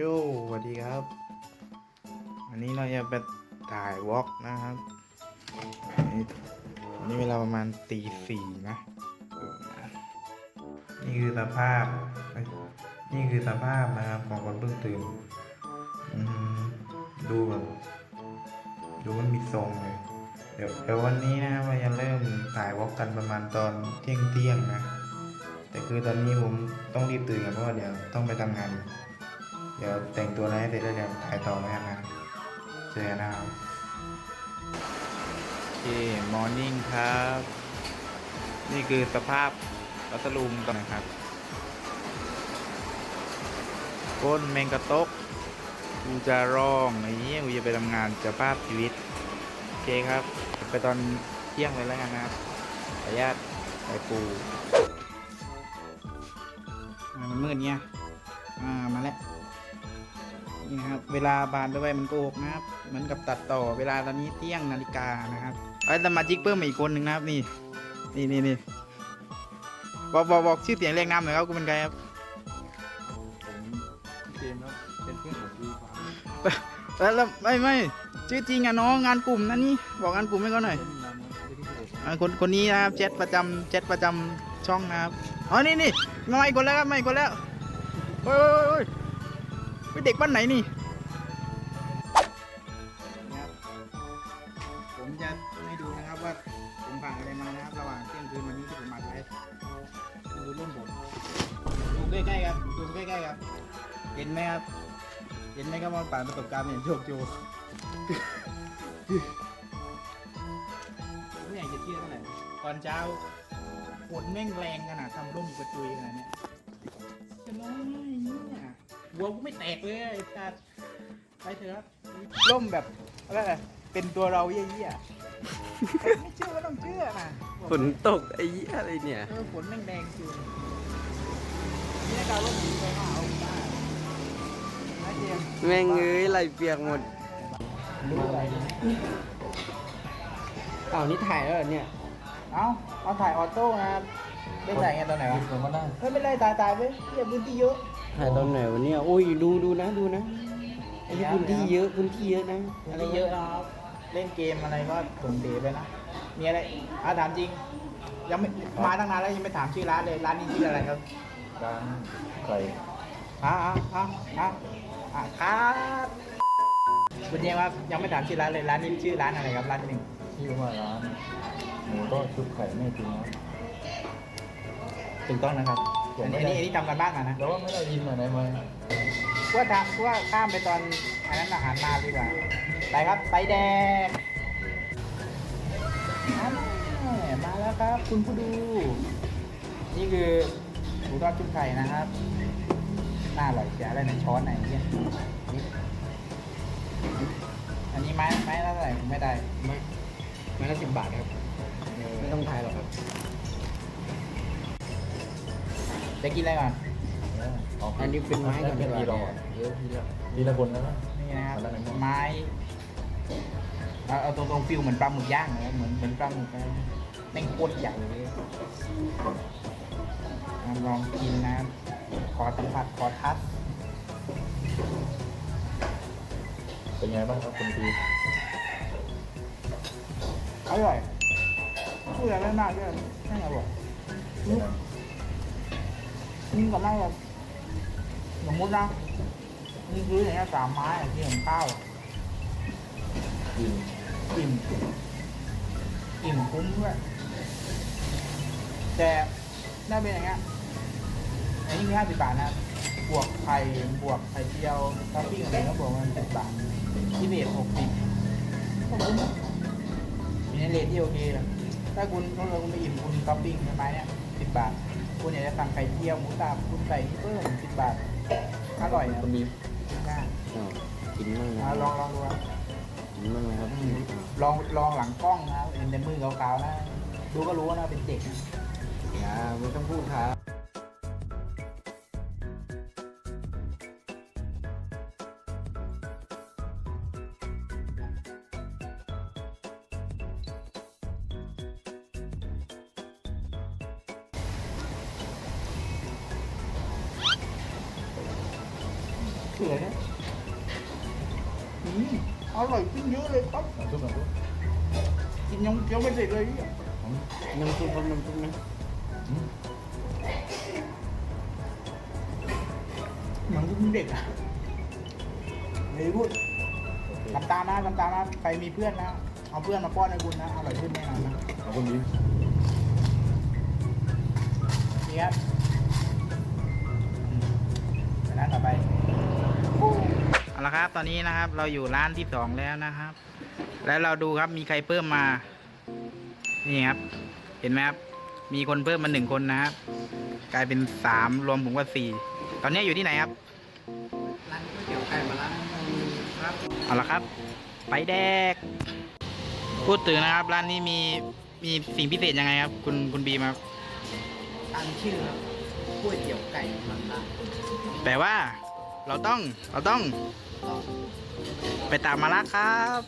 โย่สวัสดีครับ อันนี้เราจะไปถ่ายวอล์กนะครับนี่อันนี้เวลาประมาณตีสี่นะ นี่คือสภาพ นี่คือสภาพนะครับของคนเพิ่งตื่นดูแบบ ดูมันมีทรงเลย เดี๋ยวเดี๋ยววันนี้นะครับเราจะเริ่มถ่ายวอล์กกันประมาณตอนเที่ยงเที่ยงนะ แต่คือตอนนี้ผมต้องรีบตื่นกันเพราะว่าเดี๋ยวต้องไปทำงานอีก เดี๋ยวแต่งตัวอะไรให้เสร็จแล้วเดี๋ยวถ่ายต่อไปทำงานเจอกันนะครับโอเคมอร์นิ่งครับ นี่คือสภาพรัตลุมกันนะครับ ก้นแมงกระตกกูจะร้องไอ้เนี้ยกูจะไปทำงานสภาพชีวิต โอเคครับ ไปตอนเที่ยงเลยแล้วกันนะครับขออนุญาตไปปูมันมืดเนี่ย อ่า มาแล้ว นี่นะครับ เวลาบานด้วยมันโกหกนะครับ เหมือนกับตัดต่อเวลาตอนนี้เที่ยงนาฬิกานะครับไอ้สมาชิกเพิ่มมาอีกคนหนึ่งนะครับนี่นี่นี่นี่บอกบอกบอกชื่อเสียงเรียกนามหน่อยครับคุณเป็นใครครับผมเจมส์ครับเป็นเพื่อนของพี่ฟ้าแล้วแล้วไม่ไม่ชื่อจริงอะน้องงานกลุ่มนั่นนี่บอกงานกลุ่มให้เขาหน่อยเล่นนำครับที่ที่ผมอ่าคนคนนี้นะครับเจ็ดประจำเจ็ดประจำช่องนะครับอ๋อนี่นี่มาอีกคนแล้วครับมาอีกคนแล้วโอ้ยโอ้ยโอ้ย เป็นเด็กบ้านไหนนี่นะครับผมจะให้ดูนะครับว่าผมผ่านอะไรมานะครับ ระหว่างเที่ยงคืนวันนี้ที่ผมมาไลฟ์ดูรุ่นผมดูใกล้ๆครับดูใกล้ๆครับ เห็นไหมครับ เห็นไหมครับว่าผ่านประสบการณ์เนี่ยโชคโชว์ไม่อยากจะเชื่อเท่าไหร่ตอนเช้าฝนแม่งแรงขนาดทำร่มกระจุยขนาดเนี้ยจะร้องไห้เนี่ย หัวกูไม่แตกเลยไอ้สัตว์ไปเถอะครับร่มแบบอะไรนะเป็นตัวเราเยี่ยๆไม่เชื่อก็ต้องเชื่อนะฝนตกไอ้เหี้ยอะไรเนี่ย เออฝนแม่งแดงจริงนี่นะการร่มดีไปมากเอาบ้านะเจมส์แม่งเอ้ยไหลเปียกหมดรู้อะไรอ้าวนี่ถ่ายแล้วเหรอเนี่ย เอาเอาถ่ายออโต้นะครับได้ถ่ายไงตอนไหนหวะยิบผมก็ได้ เฮ้ยไม่ได้ถ่ายถ่ายไปเหี้ยพื้นที่เยอะ ถ่ายตอนไหนวันนี้อุ้ยดูดูนะดูนะไอ้นี่พื้นที่เยอะพื้นที่เยอะนะอะไรเยอะนะครับ เล่นเกมอะไรก็ถุงเดไปนะ มีอะไรอะถามจริง ยังไม่มาตั้งนานแล้วยังไม่ถามชื่อร้านเลย ร้านนี้ชื่ออะไรครับร้านไก่อะอะอะอะอะครับคุณเจมส์ครับยังไม่ถามชื่อร้านเลยร้านนี้ชื่อร้านอะไรครับร้านที่หนึ่งชื่อว่าร้านหมูทอดชุบไข่แม่จริงนะถูกต้องนะครับ ผมอันไม่นี้ได้อันนี้อันนี้ทำกันบ้างอะนะแล้วว่าไม่ได้ยินมาไหนมาว่าทำว่าข้ามไปตอนอันนั้นอาหารมาดีกว่า ไปครับ ไปแดงอ่ามาแล้วครับ คุณผู้ดู นี่คือหมูทอดชุบไข่นะครับ น่าอร่อยเสียอะไรในช้อนไหนเนี่ยนี่อันนี้ไม้ไม้ละเท่าไหร่ไม่ได้ ไม่ไม่ละสิบบาทครับ ไม่ต้องถ่ายหรอกครับ จะกินอะไรก่อน อันนี้เป็นไม้ก่อนดีเป็นกว่าทีรอเดี๋ยวทีละทีละคนนะนี่นะครับอะไรนะไม้เอาเอาตรงๆฟิลเหมือนปลาหมึกย่างเลยเหมือนเหมือนปลาหมึกเลยแม่งโคตรใหญ่เลยอะลองกินนะ ขอสัมผัสขอทัชเป็นไงบ้างครับคุณพีอร่อยพูดอะไรไม่มากด้วยไม่อร่อย เป็นไง นี่ก็ไม่แบบสมมตินะนี่คืออย่างเงี้ยสามไม้อะที่ผมข้าวกินอิ่มอิ่มคุ้มด้วยแต่ได้เป็นอย่างเงี้ยอันนี้มีห้าสิบบาทนะครับบวกไข่บวกไข่เจียวท็อปปิ้งอะไรก็บวกมันสิบบาทที่เบสหกสิบก็คุ้มอะมีในเรทที่โอเคเลย ถ้าคุณถ้าคุณไปอิ่มคุณท็อปปิ้งใช่ไหมเนี่ยสิบบาท คุณอยากจะสั่งไข่เจียวหมูสับคุณใส่เพิ่มสิบบาท อร่อยนะคุณบีน่าอ้าวกินมั่งนะอะลองลองดูครับกินมั่งนะครับลองลองหลังกล้องนะเห็นในมือขาวๆนะ ดูก็รู้ว่านะเป็นเด็กนะ อย่าไม่ต้องพูดครับ เขือนะอืมอร่อยขึ้นเยอะเลยครับน้ำซุปน้ำซุปกินยังเคี้ยวไม่เสร็จเลยเนี่ยน้ำซุปครับน้ำซุปนะอืมเหมือนคุณเด็กอะเลยพูดโอเคทำตามนะทำตามนะใครมีเพื่อนนะ เอาเพื่อนมาป้อนให้คุณนะ อร่อยขึ้นแน่นอนนะขอบคุณดีนี่ครับ เอาละครับ ตอนนี้นะครับ เราอยู่ร้านที่สองแล้วนะครับ แล้วเราดูครับมีใครเพิ่มมา นี่ครับ เห็นไหมครับ มีคนเพิ่มมาหนึ่งคนนะครับ กลายเป็นสามรวมผมก็สี่ตอนนี้อยู่ที่ไหนครับร้านก๋วยเตี๋ยวไก่มาร้านครับเอาละครับ ไปแดก พูดถึงนะครับ ร้านนี้มีมีสิ่งพิเศษยังไงครับ คุณคุณบีมครับตั้งชื่อครับก๋วยเตี๋ยวไก่มันละแปลว่าเราต้องเราต้อง ไปตามมาละครับ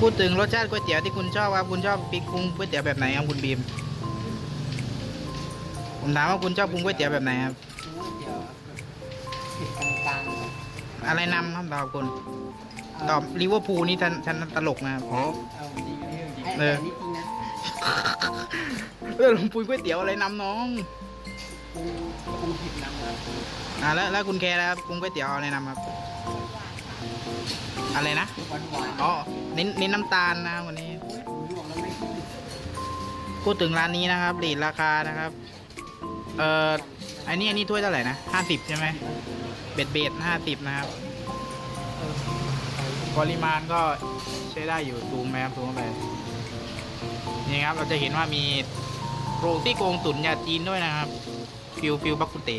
พูดถึงรสชาติก๋วยเตี๋ยวที่คุณชอบครับคุณชอบปีปรุงก๋วยเตี๋ยวแบบไหนครับคุณบีม ผมถามว่าคุณชอบปรุงก๋วยเตี๋ยวแบบไหนครับก๋วยเตี๋ยวเผ็ดกลางๆครับอะไรนำครับตอบคุณตอบลิเวอร์พูลนี่ฉันฉันตลกนะครับ เอาจริงไอ้เออ ไอ้นี่จริงนะ เออลงปุยก๋วยเตี๋ยวอะไรนำน้อง ปูปูผิดนะครับอ่าแล้วแล้วคุณแคร์นะครับปรุงก๋วยเตี๋ยวเอาอะไรนำครับอะไรนะหวานหวานอ๋อเน้นเน้นน้ำตาลนะครับวันนี้ปูลวกแล้วไม่ขึ้นพูดถึงร้านนี้นะครับเรทราคานะครับ เอ่ออันนี้อันนี้ถ้วยเท่าไหร่นะห้าสิบใช่ไหมเบ็ดเบ็ดห้าสิบนะครับปริมาณก็ใช้ได้อยู่สูงไหมครับสูงไปนี่ครับเราจะเห็นว่ามี โครงที่โครงตุ๋นยาจีนด้วยนะครับ ฟิวฟิวบักกุเต๋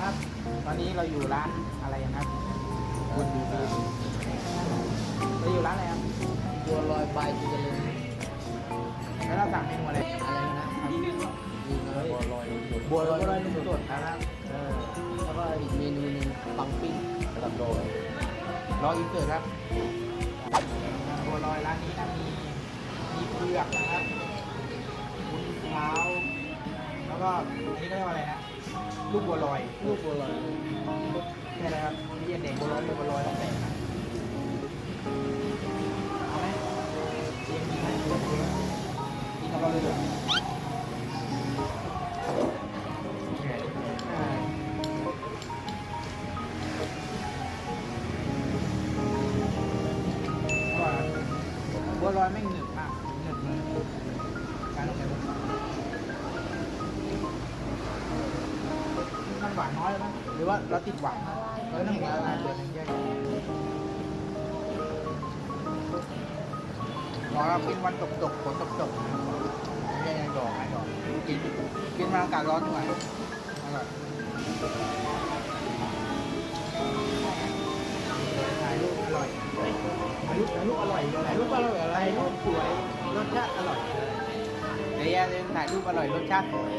ครับ ตอนนี้เราอยู่ร้านอะไรนะครับคุณดูดีเราอยู่ร้านอะไรครับบัวลอยใบจุเจริญแล้วเราสั่งเมนูอะไร อะไรนะนี่เลยบัวลอยบัวลอยบัวลอยนมสดนะครับแล้วก็อีกเมนูหนึงปังปิ้งระดับโลยรออินเสิร์ตครับบัวลอยร้านนี้นะมีมีเผือกนะครับ ร้าว แล้วก็อันนี้ก็เรียกว่าอะไรนะลูกบัวลอยลูกบัวลอยใช่ไหมครับเรียนเด็กบัวลอยลูกบัวลอยแล้วแต่นะเอาไหมเรียนกินไหมกินกับเราเลยเถอะบัวลอยไม่งหนึบ นแล้วนะเอเรากินวันตกตกฝนตกตกแยกดอกไม้ดอกกินกินมาอากาศร้อนหน่อยอร่อยถ่ายรูปอร่อยถ่ายรูปถ่ายรูปอร่อยถ่ายรูปอร่อยอะไรรูปสวยรสชาติอร่อยเดี๋ยวเดี๋ยถ่ายรูปอร่อยรสชาติสวย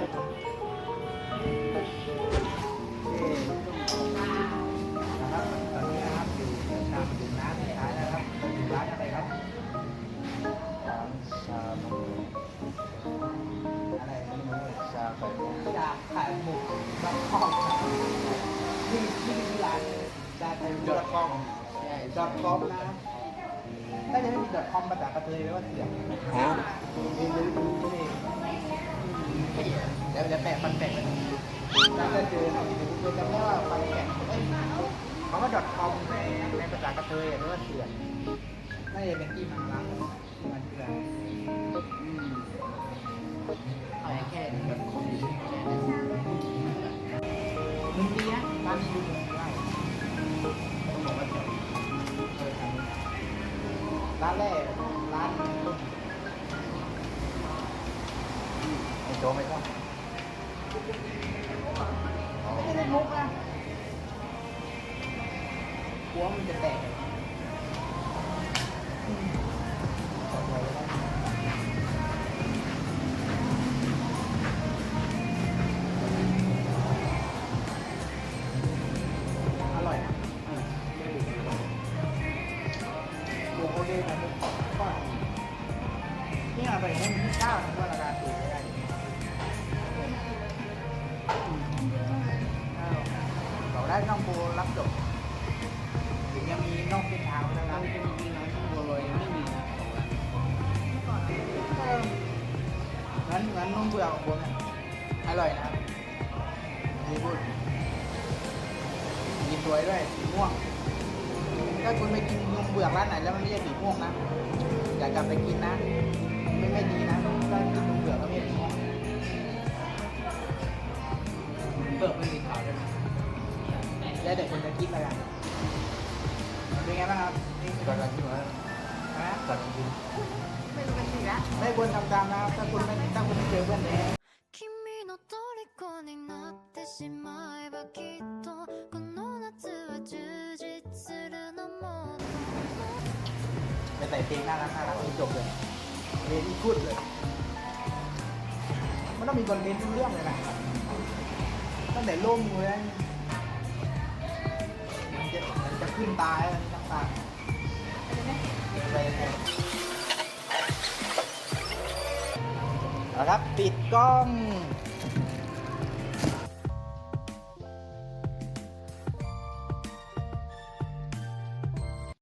ชาไข่มุกดอทคอมนี่นี่คือร้านชาไข่มุกดอทคอมใช่ดอทคอมนะครับถ้าจะไม่มีดอทคอมภาษากระเทยแปลว่าเสียงฮะเรียนรู้ตรงนี้เองเดี๋ยวเดี๋ยวแปะฟันแปะกันน่าจะเจอหน่อยเดี๋ยวจำได้ว่าฟันแปะเอ้ยเขาว่า .com ในในภาษากระเทยหรือว่าเสียงน่าจะเป็นที่มาล้างที่มันคืออ กลัวมันจะแตกอร่อยนะโอ้โหเด้งนะมุกก้อนนี่เอาไปให้มันที่เก้านะว่าราคาถูกไม่ได้อ้าวได้น้องโบรับจบ ถึงยังมีน้องเป็นทานะครับนจะมีร้านบัวลอยยังไม่มีนะงร้นเออเหมือนเหมือนนมเบื่อของผมอร่อยนะครับดีพูดสีสวยด้วยสีม่วง ถ้าคุณไปกินนมเบื่อร้านไหนแล้วมันไม่ใช่สีม่วงนะ อย่ากลับไปกินนะ ไม่ไม่ดีนะถ้ากินนมเบือก็ไม่ใช่สีม่วงเปิดไม่มีขาวเลยนะแล้วเดี๋ยวคุณจะคิดล้วกัน ไงบ้างครับนี่ กัดกันที่ไหน ฮะ กัดกันที่ ไม่ควรทำตามนะครับ ถ้าคุณไม่ถ้าคุณไม่เจอเพื่อนแท้ 君の虜になってしまえばきっとこの夏は充実するのも ไปใส่เพลงน่ารักน่ารักที่จบเลยเพลงที่พูดเลย มันต้องมีคอนเทนต์ทุกเรื่องเลยนะตั้งแต่ล่มเลยมันจะมันจะขึ้นตายแล้ว ว เอาครับ ปิดกล้อง